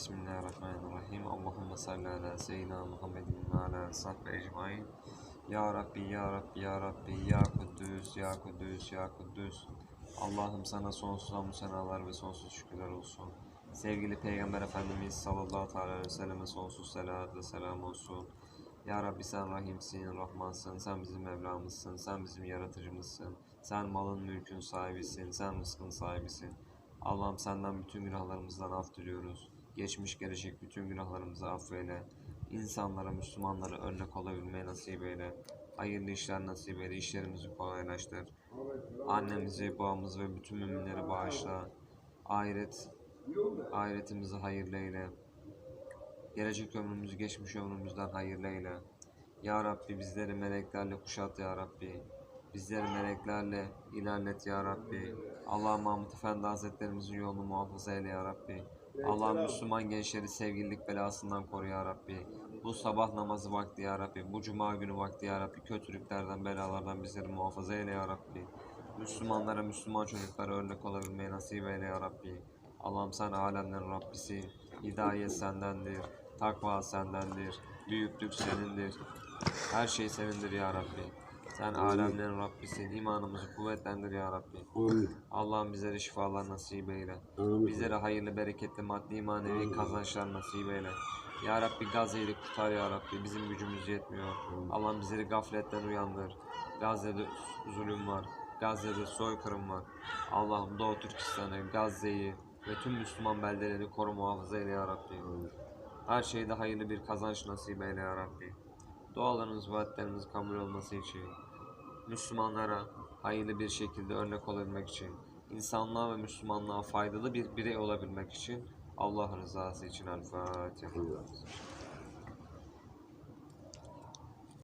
Bismillahirrahmanirrahim. Allahümme salli ala seyyidina Muhammedin ve ala sahbe ecmain. Ya Rabbi, Ya Rabbi, Ya Rabbi, Ya Kuddüs, Ya Kuddüs, Ya Kuddüs. Allah'ım sana sonsuz hamdü senalar ve sonsuz şükürler olsun. Sevgili Peygamber Efendimiz sallallahu aleyhi ve selleme sonsuz selat ve selam olsun. Ya Rabbi sen rahimsin, rahmansın, sen bizim Mevlamızsın, sen bizim yaratıcımızsın. Sen malın mülkün sahibisin, sen rızkın sahibisin. Allah'ım senden bütün günahlarımızdan af diliyoruz. Geçmiş gelecek bütün günahlarımızı affeyle. İnsanlara, Müslümanlara örnek olabilmeyi nasip eyle. Hayırlı işler nasip eyle, işlerimizi kolaylaştır. Annemizi, babamızı ve bütün müminleri bağışla. Ahiret, ahiretimizi hayırlı eyle. Gelecek ömrümüzü geçmiş ömrümüzden hayırlı eyle. Ya Rabbi bizleri meleklerle kuşat ya Rabbi. Bizleri meleklerle ilerlet ya Rabbi. Allah Mahmut Efendi Hazretlerimizin yolunu muhafaza eyle ya Rabbi. Allah Müslüman gençleri sevgililik belasından koru ya Rabbi. Bu sabah namazı vakti ya Rabbi. Bu cuma günü vakti ya Rabbi. Kötülüklerden, belalardan bizleri muhafaza eyle ya Rabbi. Müslümanlara, Müslüman çocuklara örnek olabilmeyi nasip eyle ya Rabbi. Allah'ım sen alemlerin Rabbisi. Hidayet sendendir. Takva sendendir. Büyüklük senindir. Her şey senindir ya Rabbi. Sen alemlerin Rabbisin. İmanımızı kuvvetlendir ya Rabbi. Amin. Allah'ım bizlere şifalar nasip eyle. Amin. Bizlere hayırlı, bereketli, maddi, manevi kazançlar nasip eyle. Ya Rabbi Gazze'yi kurtar ya Rabbi. Bizim gücümüz yetmiyor. Allah'ım bizleri gafletten uyandır. Gazze'de zulüm var. Gazze'de soykırım var. Allah'ım Doğu Türkistan'ı, Gazze'yi ve tüm Müslüman beldeleri koru muhafaza eyle ya Rabbi. Her şeyde hayırlı bir kazanç nasip eyle ya Rabbi. Dualarınız, vaatleriniz kabul olması için, Müslümanlara hayırlı bir şekilde örnek olabilmek için, insanlığa ve Müslümanlığa faydalı bir birey olabilmek için Allah rızası için El Fatiha.